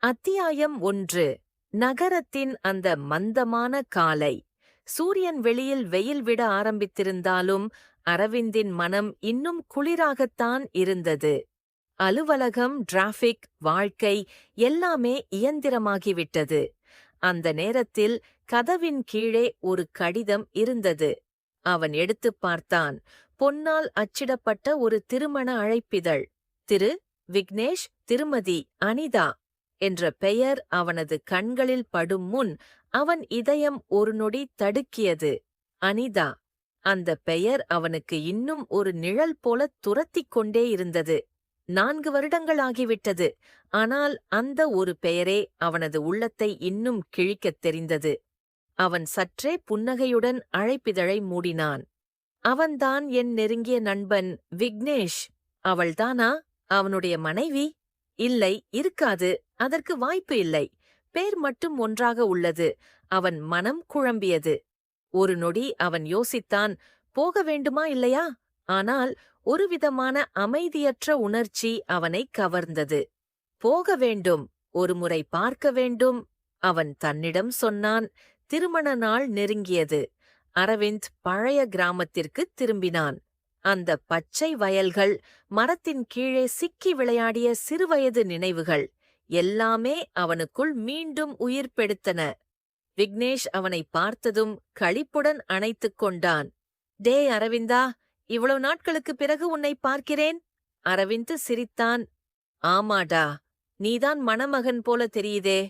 அத்தியாயம் ஒன்று. நகரத்தின் அந்த மந்தமான காலை. சூரியன் வெளியில் வெயில் விட ஆரம்பித்திருந்தாலும் அரவிந்தின் மனம் இன்னும் குளிராகத்தான் இருந்தது. அலுவலகம் டிராஃபிக் வாழ்க்கை எல்லாமே இயந்திரமாகிவிட்டது. அந்த நேரத்தில் கதவின் கீழே ஒரு கடிதம் இருந்தது. அவன் எடுத்துப் பார்த்தான். பொன்னால் அச்சிடப்பட்ட ஒரு திருமண அழைப்பிதழ். திரு. விக்னேஷ் திருமதி. அனிதா. என்ற பெயர் அவனது கண்களில் படும் முன் அவன் இதயம் ஒரு நொடி தடுக்கியது. அனிதா அந்த பெயர் அவனுக்கு இன்னும் ஒரு நிழல் போல துரத்திக் கொண்டே இருந்தது. நான்கு வருடங்களாகிவிட்டது ஆனால் அந்த ஒரு பெயரே அவனது உள்ளத்தை இன்னும் கிழிக்கத் தெரிந்தது. அவன் சற்றே புன்னகையுடன் அழைப்பிதழை மூடினான். அவன்தான் என் நெருங்கிய நண்பன் விக்னேஷ். அவள்தானா? அவனுடைய மனைவி? இல்லை இருக்காது அதற்கு வாய்ப்பு இல்லை. பேர் மட்டும் ஒன்றாக உள்ளது. அவன் மனம் குழம்பியது. ஒரு நொடி அவன் யோசித்தான் போக வேண்டுமா இல்லையா? ஆனால் ஒருவிதமான அமைதியற்ற உணர்ச்சி அவனை கவர்ந்தது. போக வேண்டும் ஒருமுறை பார்க்க வேண்டும் அவன் தன்னிடம் சொன்னான். திருமண நாள் நெருங்கியது. அரவிந்த் பழைய கிராமத்திற்கு திரும்பினான். அந்த பச்சை வயல்கள் மரத்தின் கீழே சிக்கி விளையாடிய சிறுவயது நினைவுகள் எல்லாமே அவனுக்குள் மீண்டும் உயிர் பெடுத்தன. விக்னேஷ் அவனை பார்த்ததும் களிப்புடன் அணைத்துக் கொண்டான். டே அரவிந்தா இவ்வளவு நாட்களுக்குப் பிறகு உன்னை பார்க்கிறேன்? அரவிந்த் சிரித்தான். ஆமாடா நீதான் மணமகன் போல தெரியுதே.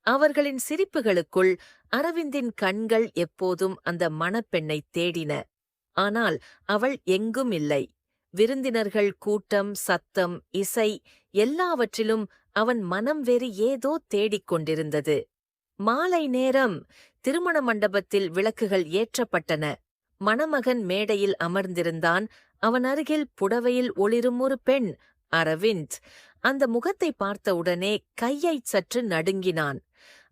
அவர்களின் சிரிப்புகளுக்குள் அரவிந்தின் கண்கள் எப்போதும் அந்த மணப்பெண்ணைத் தேடின. ஆனால் அவள் எங்கும் இல்லை. விருந்தினர்கள் கூட்டம் சத்தம் இசை எல்லாவற்றிலும் அவன் மனம் வேறு ஏதோ தேடிக் கொண்டிருந்தது. மாலை நேரம் திருமண மண்டபத்தில் விளக்குகள் ஏற்றப்பட்டன. மணமகன் மேடையில் அமர்ந்திருந்தான். அவன் அருகில் புடவையில் ஒளிரும் ஒரு பெண் அரவிந்த். அந்த முகத்தை பார்த்தவுடனே கையைச் சற்று நடுங்கினான்.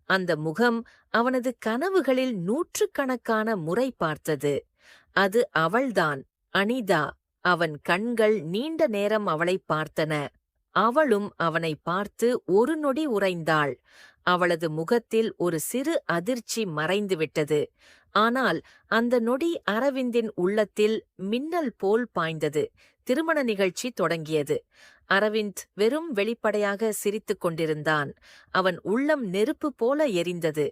அந்த முகம் அவனது கனவுகளில் நூற்றுக்கணக்கான முறை பார்த்தது. அது அவள்தான். அனிதா அவன் கண்கள் நீண்ட நேரம் அவளைப் பார்த்தன. அவளும் அவனை பார்த்து ஒரு நொடி உறைந்தாள். அவளது முகத்தில் ஒரு சிறு அதிர்ச்சி மறைந்துவிட்டது. ஆனால் அந்த நொடி அரவிந்தின் உள்ளத்தில் மின்னல் போல் பாய்ந்தது. திருமண நிகழ்ச்சி தொடங்கியது. அரவிந்த் வெறும் வெளிப்படையாக சிரித்துக் கொண்டிருந்தான். அவன் உள்ளம் நெருப்பு போல எரிந்தது.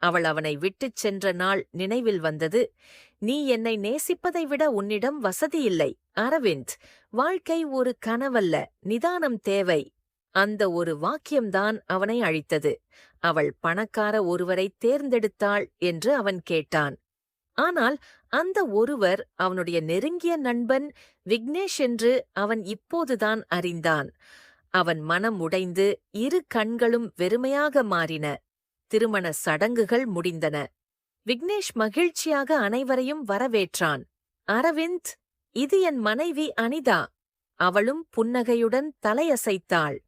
அவள் அவனை விட்டுச் சென்ற நாள் நினைவில் வந்தது நீ என்னை நேசிப்பதை விட உன்னிடம் வசதியில்லை அரவிந்த் வாழ்க்கை ஒரு கனவல்ல நிதானம் தேவை. அந்த ஒரு வாக்கியம்தான் அவனை அழித்தது. அவள் பணக்கார ஒருவரை தேர்ந்தெடுத்தாள் என்று அவன் கேட்டான். ஆனால் அந்த ஒருவர் அவனுடைய நெருங்கிய நண்பன் விக்னேஷ் என்று அவன் இப்போதுதான் அறிந்தான். அவன் மனம் உடைந்து இரு கண்களும் வெறுமையாக மாறின. திருமண சடங்குகள் முடிந்தன. விக்னேஷ் மகிழ்ச்சியாக அனைவரையும் வரவேற்றான். அரவிந்த் இது என் மனைவி அனிதா. அவளும் புன்னகையுடன் தலையசைத்தாள்.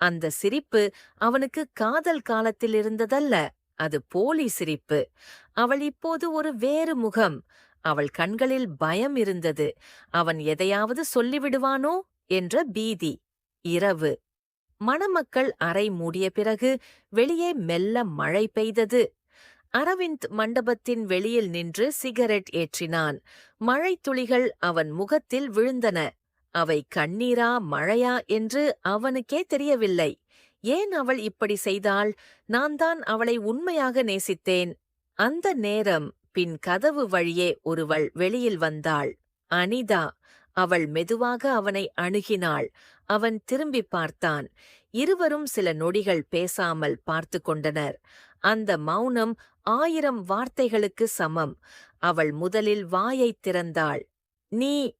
அந்த சிரிப்பு அவனுக்கு காதல் காலத்தில் இருந்ததல்ல அது போலி சிரிப்பு. அவள் இப்போது ஒரு வேறு முகம். அவள் கண்களில் பயம் இருந்தது. அவன் எதையாவது சொல்லிவிடுவானோ என்ற பீதி. இரவு. மணமக்கள் அறை மூடிய பிறகு வெளியே மெல்ல மழை பெய்தது. அரவிந்த் மண்டபத்தின் வெளியில் நின்று சிகரெட் ஏற்றினான். மழைத் துளிகள் அவன் முகத்தில் விழுந்தன. அவை கண்ணீரா மழையா? என்று அவனுக்கே தெரியவில்லை. ஏன் அவள் இப்படி செய்தாள்? நான் தான் அவளை உண்மையாக நேசித்தேன். அந்த நேரம் பின் கதவு வழியே ஒருவள் வெளியில் வந்தாள். அனிதா. அவள் மெதுவாக அவனை அணுகினாள். அவன் திரும்பி பார்த்தான். இருவரும் சில நொடிகள் பேசாமல் பார்த்து கொண்டனர். அந்த மௌனம் ஆயிரம் வார்த்தைகளுக்கு சமம். அவள் முதலில் வாயைத் திறந்தாள். நீ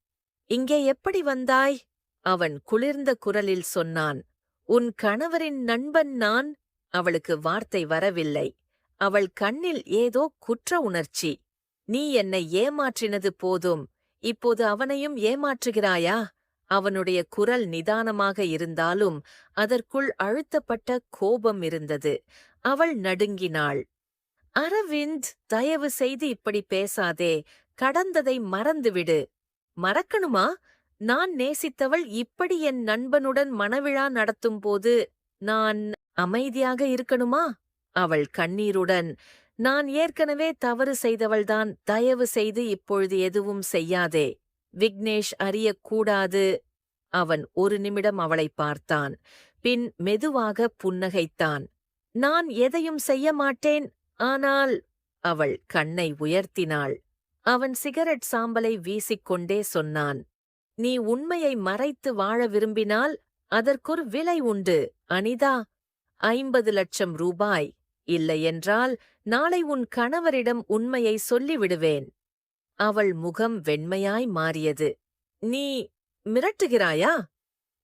இங்கே எப்படி வந்தாய்? அவன் குளிர்ந்த குரலில் சொன்னான். உன் கணவரின் நண்பன் நான். அவளுக்கு வார்த்தை வரவில்லை. அவள் கண்ணில் ஏதோ குற்ற உணர்ச்சி. நீ என்னை ஏமாற்றினது போதும். இப்போது அவனையும் ஏமாற்றுகிறாயா? அவனுடைய குரல் நிதானமாக இருந்தாலும் அதற்குள் அழுத்தப்பட்ட கோபம் இருந்தது. அவள் நடுங்கினாள். அரவிந்த் தயவு செய்து இப்படி பேசாதே. கடந்ததை மறந்துவிடு. மறக்கணுமா? நான் நேசித்தவள் இப்படி என் நண்பனுடன் மணவிழா நடத்தும் போது நான் அமைதியாக இருக்கணுமா? அவள் கண்ணீருடன் நான் ஏற்கனவே தவறு செய்தவள்தான். தயவு செய்து இப்பொழுது எதுவும் செய்யாதே. விக்னேஷ் அறியக்கூடாது. அவன் ஒரு நிமிடம் அவளை பார்த்தான். பின் மெதுவாக புன்னகைத்தான். நான் எதையும் செய்ய மாட்டேன். ஆனால் அவள் கண்ணை உயர்த்தினாள். அவன் சிகரெட் சாம்பலை வீசிக்கொண்டே சொன்னான். நீ உண்மையை மறைத்து வாழ விரும்பினால் அதற்கொரு விலை உண்டு. அனிதா ஐம்பது லட்சம் ரூபாய். இல்லையென்றால் நாளை உன் கணவரிடம் உண்மையை சொல்லிவிடுவேன். அவள் முகம் வெண்மையாய் மாறியது. நீ மிரட்டுகிறாயா?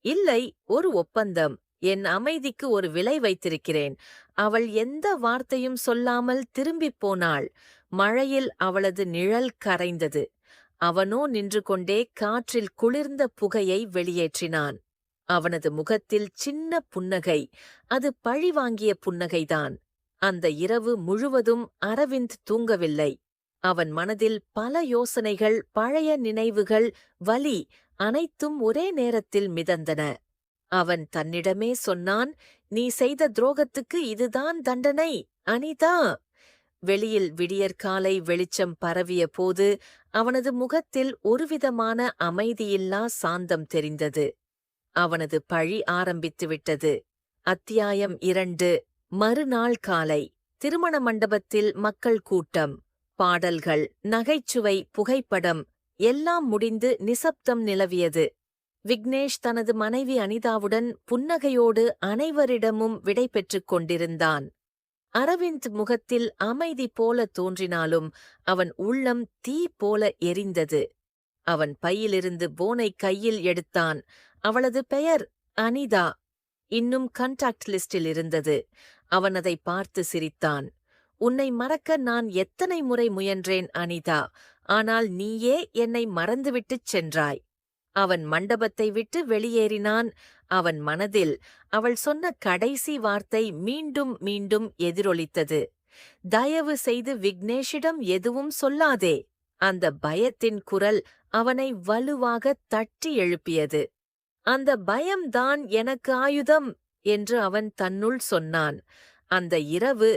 இல்லை ஒரு ஒப்பந்தம். என் அமைதிக்கு ஒரு விலை வைத்திருக்கிறேன். அவள் எந்த வார்த்தையும் சொல்லாமல் திரும்பிப் போனாள். மழையில் அவளது நிழல் கரைந்தது. அவனோ நின்று கொண்டே காற்றில் குளிர்ந்த புகையை வெளியேற்றினான். அவனது முகத்தில் சின்ன புன்னகை. அது பழிவாங்கிய புன்னகைதான். அந்த இரவு முழுவதும் அரவிந்த் தூங்கவில்லை. அவன் மனதில் பல யோசனைகள் பழைய நினைவுகள் வலி அனைத்தும் ஒரே நேரத்தில் மிதந்தன. அவன் தன்னிடமே சொன்னான் நீ செய்த துரோகத்துக்கு இதுதான் தண்டனை அனிதா வெளியில் விடியற்காலை வெளிச்சம் பரவிய போது அவனது முகத்தில் ஒருவிதமான அமைதியில்லா சாந்தம் தெரிந்தது. அவனது பழி ஆரம்பித்துவிட்டது அத்தியாயம் இரண்டு மறுநாள் காலை திருமண மண்டபத்தில் மக்கள் கூட்டம். பாடல்கள் நகைச்சுவை புகைப்படம் எல்லாம் முடிந்து நிசப்தம் நிலவியது. விக்னேஷ் தனது மனைவி அனிதாவுடன் புன்னகையோடு அனைவரிடமும் விடை பெற்றுக் கொண்டிருந்தான். அரவிந்த் முகத்தில் அமைதி போல தோன்றினாலும் அவன் உள்ளம் தீ போல எரிந்தது. அவன் பையிலிருந்து போனை கையில் எடுத்தான். அவளது பெயர் அனிதா. இன்னும் கண்டாக்ட் லிஸ்டில் இருந்தது. அவன் அதை பார்த்து சிரித்தான். உன்னை மறக்க நான் எத்தனை முறை முயன்றேன் அனிதா? ஆனால் நீயே என்னை மறந்துவிட்டுச் சென்றாய். அவன் மண்டபத்தை விட்டு வெளியேறினான். அவன் மனதில் அவள் சொன்ன கடைசி வார்த்தை மீண்டும் மீண்டும் எதிரொலித்தது. தயவு செய்து விக்னேஷிடம் எதுவும் சொல்லாதே. அந்த பயத்தின் குரல் அவனை வலுவாக தட்டி எழுப்பியது. அந்த பயம்தான் எனக்கு ஆயுதம் என்று அவன் தன்னுள் சொன்னான். அந்த இரவு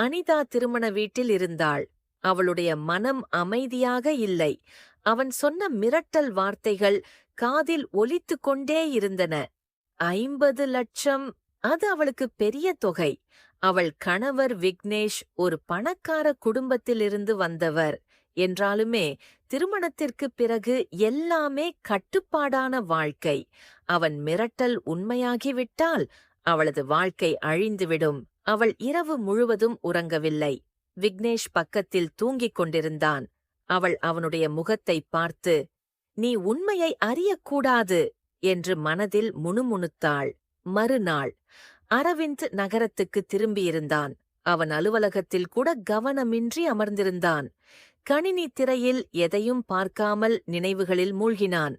அனிதா திருமண வீட்டில் இருந்தாள். அவளுடைய மனம் அமைதியாக இல்லை. அவன் சொன்ன மிரட்டல் வார்த்தைகள் காதில் ஒலித்து கொண்டே இருந்தன. ஐம்பது லட்சம் அது அவளுக்கு பெரிய தொகை. அவள் கணவர் விக்னேஷ் ஒரு பணக்கார குடும்பத்திலிருந்து வந்தவர். என்றாலுமே திருமணத்திற்குப் பிறகு எல்லாமே கட்டுப்பாடான வாழ்க்கை. அவன் மிரட்டல் உண்மையாகிவிட்டால் அவளது வாழ்க்கை அழிந்துவிடும். அவள் இரவு முழுவதும் உறங்கவில்லை. விக்னேஷ் பக்கத்தில் தூங்கிக் கொண்டிருந்தான். அவள் அவனுடைய முகத்தை பார்த்து நீ உண்மையை அறியக்கூடாது என்று மனதில் முணுமுணுத்தாள். மறுநாள் அரவிந்த் நகரத்துக்கு திரும்பியிருந்தான். அவன் அலுவலகத்தில் கூட கவனமின்றி அமர்ந்திருந்தான். கணினி திரையில் எதையும் பார்க்காமல் நினைவுகளில் மூழ்கினான்.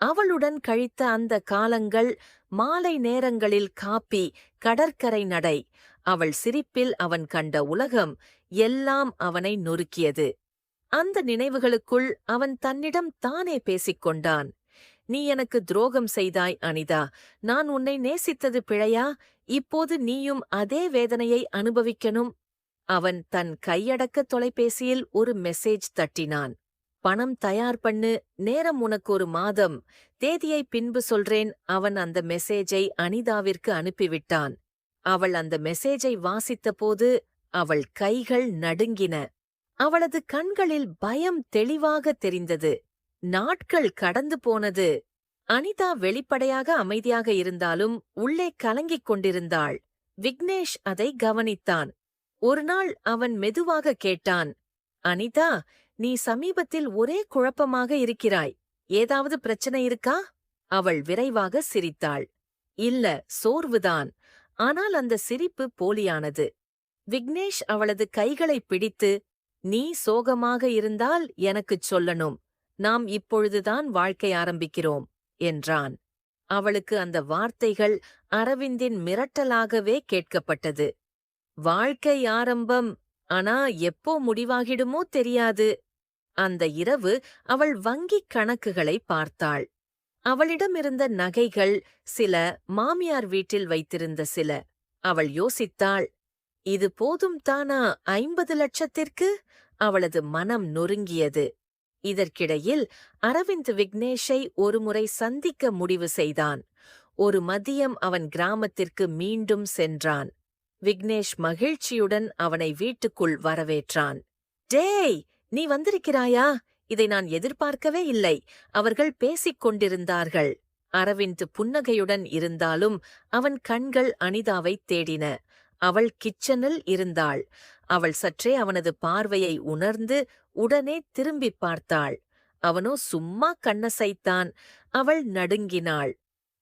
அவளுடன் கழித்த அந்த காலங்கள் மாலை நேரங்களில் காப்பி கடற்கரை நடை அவள் சிரிப்பில் அவன் கண்ட உலகம் எல்லாம் அவனை நொறுக்கியது. அந்த நினைவுகளுக்குள் அவன் தன்னிடம் தானே பேசிக்கொண்டான் நீ எனக்கு துரோகம் செய்தாய் அனிதா. நான் உன்னை நேசித்தது பிழையா? இப்போது நீயும் அதே வேதனையை அனுபவிக்கணும். அவன் தன் கையடக்க தொலைபேசியில் ஒரு மெசேஜ் தட்டினான். பணம் தயார் பண்ணு. நேரம் உனக்கு ஒரு மாதம். தேதியை பின்பு சொல்றேன். அவன் அந்த மெசேஜை அனிதாவிற்கு அனுப்பிவிட்டான். அவள் அந்த மெசேஜை வாசித்தபோது அவள் கைகள் நடுங்கின. அவளது கண்களில் பயம் தெளிவாக தெரிந்தது. நாட்கள் கடந்து போனது. அனிதா வெளிப்படையாக அமைதியாக இருந்தாலும் உள்ளே கலங்கிக் கொண்டிருந்தாள். விக்னேஷ் அதை கவனித்தான். ஒருநாள் அவன் மெதுவாக கேட்டான் அனிதா நீ சமீபத்தில் ஒரே குழப்பமாக இருக்கிறாய். ஏதாவது பிரச்சனை இருக்கா? அவள் விரைவாக சிரித்தாள். இல்ல சோர்வுதான். ஆனால் அந்த சிரிப்பு போலியானது. விக்னேஷ் அவளது கைகளை பிடித்து நீ சோகமாக இருந்தால் எனக்குச் சொல்லணும். நாம் இப்பொழுதுதான் வாழ்க்கை ஆரம்பிக்கிறோம் என்றான். அவளுக்கு அந்த வார்த்தைகள் அரவிந்தின் மிரட்டலாகவே கேட்கப்பட்டது. வாழ்க்கை ஆரம்பம். ஆனா எப்போ முடிவாகிடுமோ தெரியாது. அந்த இரவு அவள் வங்கிக் கணக்குகளை பார்த்தாள். அவளிடமிருந்த நகைகள் சில மாமியார் வீட்டில் வைத்திருந்த சில. அவள் யோசித்தாள் இது போதும் தானா? ஐம்பது லட்சத்திற்கு? அவளது மனம் நொறுங்கியது. இதற்கிடையில் அரவிந்த் விக்னேஷை ஒருமுறை சந்திக்க முடிவு செய்தான். ஒரு மதியம் அவன் கிராமத்திற்கு மீண்டும் சென்றான். விக்னேஷ் மகிழ்ச்சியுடன் அவனை வீட்டுக்குள் வரவேற்றான். டேய் நீ வந்திருக்கிறாயா? இதை நான் எதிர்பார்க்கவே இல்லை. அவர்கள் பேசிக் கொண்டிருந்தார்கள். அரவிந்த் புன்னகையுடன் இருந்தாலும் அவன் கண்கள் அனிதாவைத் தேடின. அவள் கிச்சனில் இருந்தாள். அவள் சற்றே அவனது பார்வையை உணர்ந்து உடனே திரும்பிப் பார்த்தாள். அவனோ சும்மா கண்ணசைத்தான். அவள் நடுங்கினாள்.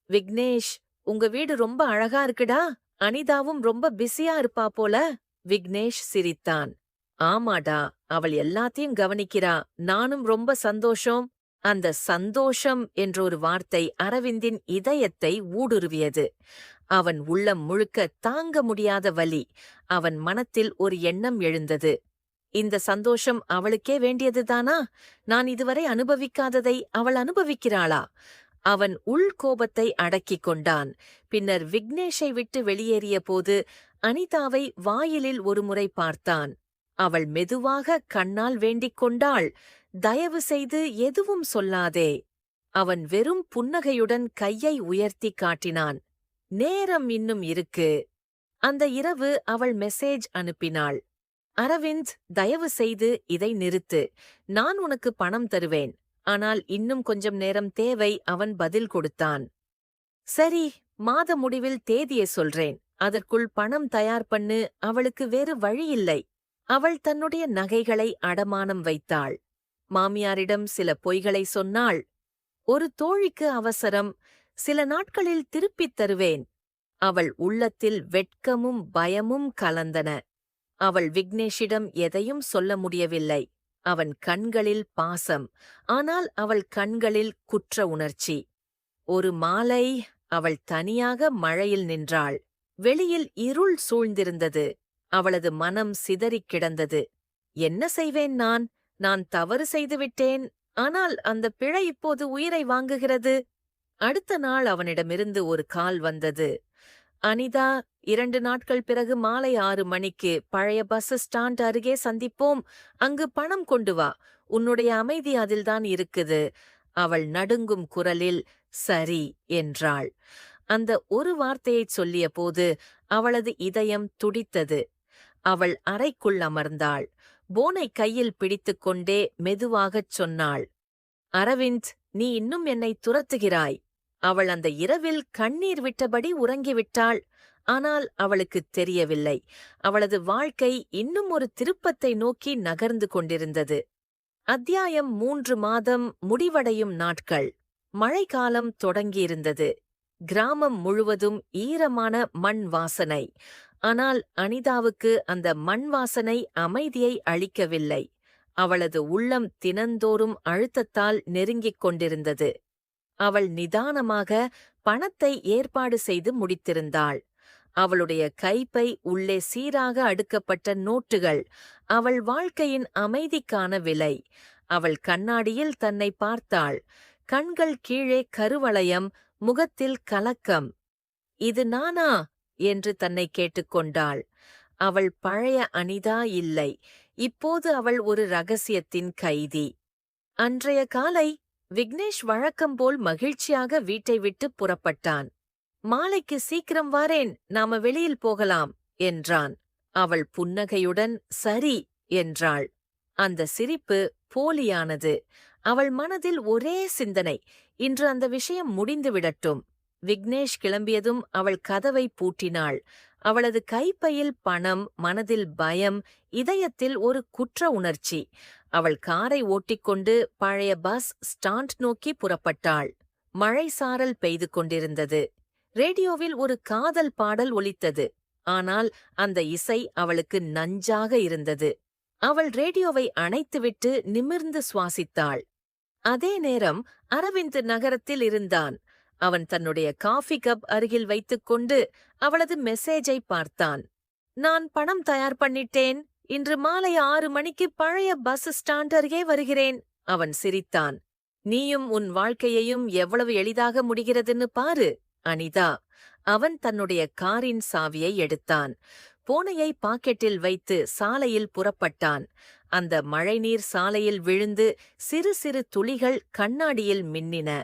விக்னேஷ் உங்க வீடு ரொம்ப அழகா இருக்குடா. அனிதாவும் ரொம்ப பிஸியா இருப்பா போல. விக்னேஷ் சிரித்தான். ஆமாடா அவள் எல்லாத்தையும் கவனிக்கிறா. நானும் ரொம்ப சந்தோஷம். அந்த சந்தோஷம் என்ற ஒரு வார்த்தை அரவிந்தின் இதயத்தை ஊடுருவியது. அவன் உள்ளம் முழுக்க தாங்க முடியாத வலி. அவன் மனத்தில் ஒரு எண்ணம் எழுந்தது. இந்த சந்தோஷம் அவளுக்கே வேண்டியதுதானா? நான் இதுவரை அனுபவிக்காததை அவள் அனுபவிக்கிறாளா? அவன் உள் கோபத்தை அடக்கிக் கொண்டான். பின்னர் விக்னேஷை விட்டு வெளியேறிய போது அனிதாவை வாயிலில் ஒருமுறை பார்த்தான். அவள் மெதுவாக கண்ணால் வேண்டிக் கொண்டாள். தயவு செய்து எதுவும் சொல்லாதே. அவன் வெறும் புன்னகையுடன் கையை உயர்த்தி காட்டினான். நேரம் இன்னும் இருக்கு. அந்த இரவு அவள் மெசேஜ் அனுப்பினாள். அரவிந்த் தயவு செய்து இதை நிறுத்து. நான் உனக்கு பணம் தருவேன். ஆனால் இன்னும் கொஞ்சம் நேரம் தேவை. அவன் பதில் கொடுத்தான். சரி மாத முடிவில் தேதியை சொல்றேன். அதற்குள் பணம் தயார் பண்ணு. அவளுக்கு வேறு வழியில்லை அவள் தன்னுடைய நகைகளை அடமானம் வைத்தாள். மாமியாரிடம் சில பொய்களை சொன்னாள். ஒரு தோழிக்கு அவசரம். சில நாட்களில் திருப்பித் தருவேன். அவள் உள்ளத்தில் வெட்கமும் பயமும் கலந்தன. அவள் விக்னேஷிடம் எதையும் சொல்ல முடியவில்லை. அவன் கண்களில் பாசம். ஆனால் அவள் கண்களில் குற்ற உணர்ச்சி. ஒரு மாலை அவள் தனியாக மழையில் நின்றாள். வெளியில் இருள் சூழ்ந்திருந்தது. அவளது மனம் சிதறிக் கிடந்தது. என்ன செய்வேன் நான்? நான் தவறு செய்துவிட்டேன் ஆனால் அந்த பிழை இப்போது உயிரை வாங்குகிறது. அடுத்த நாள் அவனிடமிருந்து ஒரு கால் வந்தது. அனிதா இரண்டு நாட்கள் பிறகு மாலை ஆறு மணிக்கு பழைய பஸ் ஸ்டாண்ட் அருகே சந்திப்போம். அங்கு பணம் கொண்டு வா. உன்னுடைய அமைதி அதில்தான் இருக்குது. அவள் நடுங்கும் குரலில் சரி என்றாள். அந்த ஒரு வார்த்தையைச் சொல்லியபோது அவளது இதயம் துடித்தது. அவள் அறைக்குள் அமர்ந்தாள். போனை கையில் பிடித்துக்கொண்டே மெதுவாகச் சொன்னாள். அரவிந்த் நீ இன்னும் என்னை துரத்துகிறாய். அவள் அந்த இரவில் கண்ணீர் விட்டபடி உறங்கிவிட்டாள். ஆனால் அவளுக்குத் தெரியவில்லை. அவளது வாழ்க்கை இன்னும் ஒரு திருப்பத்தை நோக்கி நகர்ந்து கொண்டிருந்தது. அத்தியாயம் மூன்று மாதம் முடிவடையும் நாட்கள். மழைக்காலம் தொடங்கியிருந்தது. கிராமம் முழுவதும் ஈரமான மண் வாசனை. ஆனால் அனிதாவுக்கு அந்த மண் வாசனை அமைதியை அளிக்கவில்லை. அவளது உள்ளம் தினந்தோறும் அழுத்தத்தால் நெருங்கிக் கொண்டிருந்தது. அவள் நிதானமாக பணத்தை ஏற்பாடு செய்து முடித்திருந்தாள். அவளுடைய கைப்பை உள்ளே சீராக அடுக்கப்பட்ட நோட்டுகள் அவள் வாழ்க்கையின் அமைதிக்கான விலை. அவள் கண்ணாடியில் தன்னை பார்த்தாள். கண்கள் கீழே கருவளையம் முகத்தில் கலக்கம். இது நானா? என்று தன்னை கேட்டுக்கொண்டாள். அவள் பழைய அனிதா இல்லை. இப்போது அவள் ஒரு ரகசியத்தின் கைதி. அன்றைய காலை விக்னேஷ் வழக்கம்போல் மகிழ்ச்சியாக வீட்டை விட்டு புறப்பட்டான். மாலைக்கு சீக்கிரம் வாரேன். நாம வெளியில் போகலாம் என்றான். அவள் புன்னகையுடன் சரி என்றாள். அந்த சிரிப்பு போலியானது. அவள் மனதில் ஒரே சிந்தனை. இன்று அந்த விஷயம் முடிந்துவிடட்டும் விக்னேஷ் கிளம்பியதும் அவள் கதவை பூட்டினாள். அவளது கைப்பையில் பணம் மனதில் பயம் இதயத்தில் ஒரு குற்ற உணர்ச்சி. அவள் காரை ஓட்டிக்கொண்டு பழைய பஸ் ஸ்டாண்ட் நோக்கி புறப்பட்டாள். மழை சாரல் பெய்து கொண்டிருந்தது. ரேடியோவில் ஒரு காதல் பாடல் ஒலித்தது. ஆனால் அந்த இசை அவளுக்கு நஞ்சாக இருந்தது. அவள் ரேடியோவை அணைத்துவிட்டு நிமிர்ந்து சுவாசித்தாள். அதே நேரம் அரவிந்த் நகரத்தில் இருந்தான். அவன் தன்னுடைய காஃபி கப் அருகில் வைத்துக்கொண்டு அவளது மெசேஜை பார்த்தான். நான் பணம் தயார் பண்ணிட்டேன். இன்று மாலை ஆறு மணிக்கு பழைய பஸ் ஸ்டாண்ட் அருகே வருகிறேன் அவன் சிரித்தான். நீயும் உன் வாழ்க்கையையும் எவ்வளவு எளிதாக முடிகிறதுன்னு பாரு அனிதா. அவன் தன்னுடைய காரின் சாவியை எடுத்தான். பூனையை பாக்கெட்டில் வைத்து சாலையில் புறப்பட்டான். அந்த மழைநீர் சாலையில் விழுந்து சிறு சிறு துளிகள் கண்ணாடியில் மின்னின.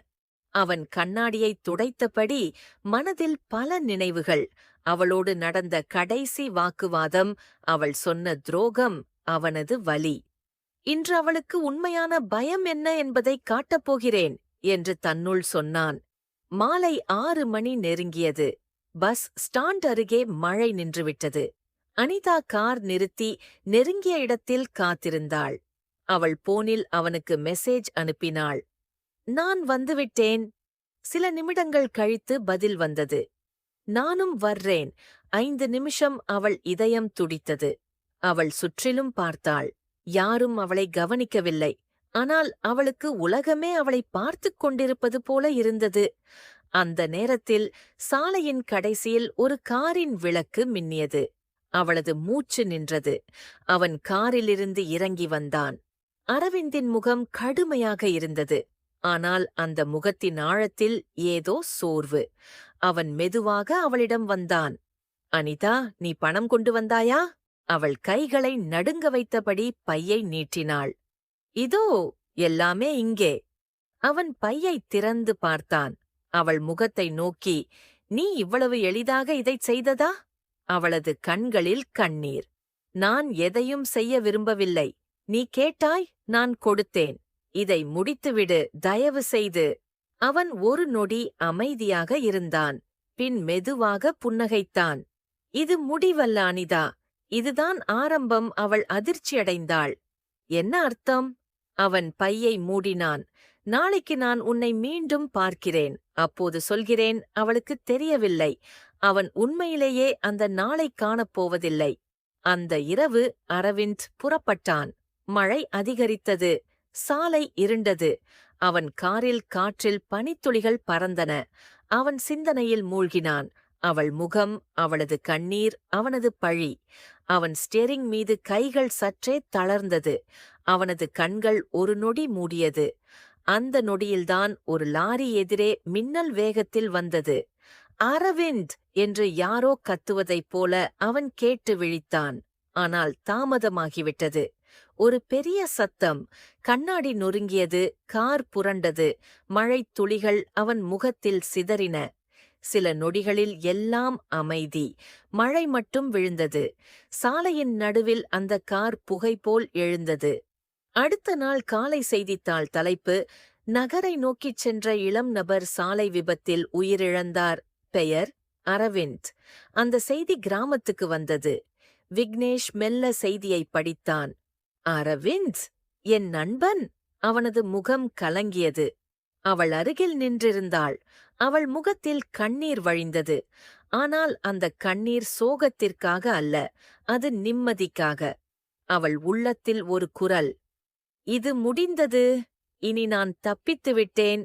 அவன் கண்ணாடியைத் துடைத்தபடி மனதில் பல நினைவுகள். அவளோடு நடந்த கடைசி வாக்குவாதம் அவள் சொன்ன துரோகம் அவனது வலி. இன்று அவளுக்கு உண்மையான பயம் என்ன என்பதை காட்டப் போகிறேன் என்று தன்னுள் சொன்னான். மாலை ஆறு மணி நெருங்கியது. பஸ் ஸ்டாண்ட் அருகே மழை நின்றுவிட்டது. அனிதா கார் நிறுத்தி நெருங்கிய இடத்தில் காத்திருந்தாள். அவள் போனில் அவனுக்கு மெசேஜ் அனுப்பினாள். நான் வந்துவிட்டேன் சில நிமிடங்கள் கழித்து பதில் வந்தது. நானும் வர்றேன். ஐந்து நிமிஷம் அவள் இதயம் துடித்தது. அவள் சுற்றிலும் பார்த்தாள். யாரும் அவளை கவனிக்கவில்லை. ஆனால் அவளுக்கு உலகமே அவளை பார்த்துக் கொண்டிருப்பது போல இருந்தது. அந்த நேரத்தில் சாலையின் கடைசியில் ஒரு காரின் விளக்கு மின்னியது. அவளது மூச்சு நின்றது. அவன் காரிலிருந்து இறங்கி வந்தான். அரவிந்தின் முகம் கடுமையாக இருந்தது. ஆனால் அந்த முகத்தின் ஆழத்தில் ஏதோ சோர்வு. அவன் மெதுவாக அவளிடம் வந்தான். அனிதா நீ பணம் கொண்டு வந்தாயா? அவள் கைகளை நடுங்க வைத்தபடி பையை நீட்டினாள். இதோ எல்லாமே இங்கே. அவன் பையை திறந்து பார்த்தான். அவள் முகத்தை நோக்கி நீ இவ்வளவு எளிதாக இதைச் செய்ததா? அவளது கண்களில் கண்ணீர். நான் எதையும் செய்ய விரும்பவில்லை. நீ கேட்டாய் நான் கொடுத்தேன். இதை முடித்துவிடு தயவு செய்து அவன் ஒரு நொடி அமைதியாக இருந்தான். பின் மெதுவாக புன்னகைத்தான். இது முடிவல்ல அனிதா இதுதான் ஆரம்பம் அவள் அதிர்ச்சியடைந்தாள். என்ன அர்த்தம்? அவன் பையை மூடினான். நாளைக்கு நான் உன்னை மீண்டும் பார்க்கிறேன். அப்போது சொல்கிறேன் அவளுக்கு தெரியவில்லை. அவன் உண்மையிலேயே அந்த நாளை காணப் போவதில்லை அந்த இரவு அரவிந்த் புறப்பட்டான். மழை அதிகரித்தது. சாலை இருண்டது. அவன் காரில் காற்றில் பனித்துளிகள் பறந்தன. அவன் சிந்தனையில் மூழ்கினான். அவள் முகம் அவளது கண்ணீர் அவனது பழி. அவன் ஸ்டெரிங் மீது கைகள் சற்றே தளர்ந்தது. அவனது கண்கள் ஒரு நொடி மூடியது. அந்த நொடியில்தான் ஒரு லாரி எதிரே மின்னல் வேகத்தில் வந்தது. அரவிந்த்! என்று யாரோ கத்துவதைப் போல அவன் கேட்டு விழித்தான். ஆனால் தாமதமாகிவிட்டது. ஒரு பெரிய சத்தம். கண்ணாடி நொறுங்கியது கார் புரண்டது மழைத் துளிகள் அவன் முகத்தில் சிதறின. சில நொடிகளில் எல்லாம் அமைதி. மழை மட்டும் விழுந்தது. சாலையின் நடுவில் அந்த கார் புகை போல் எழுந்தது. அடுத்த நாள் காலை செய்தித்தாள் தலைப்பு நகரை நோக்கிச் சென்ற இளம் நபர் சாலை விபத்தில் உயிரிழந்தார். பெயர் அரவிந்த். அந்த செய்தி கிராமத்துக்கு வந்தது. விக்னேஷ் மெல்ல செய்தியை படித்தான். அரவிந்த் என் நண்பன் அவனது முகம் கலங்கியது. அவள் அருகில் நின்றிருந்தாள். அவள் முகத்தில் கண்ணீர் வழிந்தது. ஆனால் அந்த கண்ணீர் சோகத்திற்காக அல்ல அது நிம்மதிக்காக. அவள் உள்ளத்தில் ஒரு குரல் இது முடிந்தது. இனி நான் தப்பித்து விட்டேன்.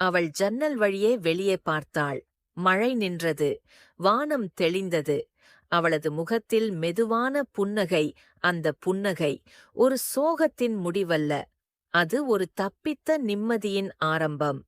அவள் ஜன்னல் வழியே வெளியே பார்த்தாள். மழை நின்றது. வானம் தெளிந்தது. அவளது முகத்தில் மெதுவான புன்னகை அந்த புன்னகை ஒரு சோகத்தின் முடிவல்ல. அது ஒரு தப்பித்த நிம்மதியின் ஆரம்பம்.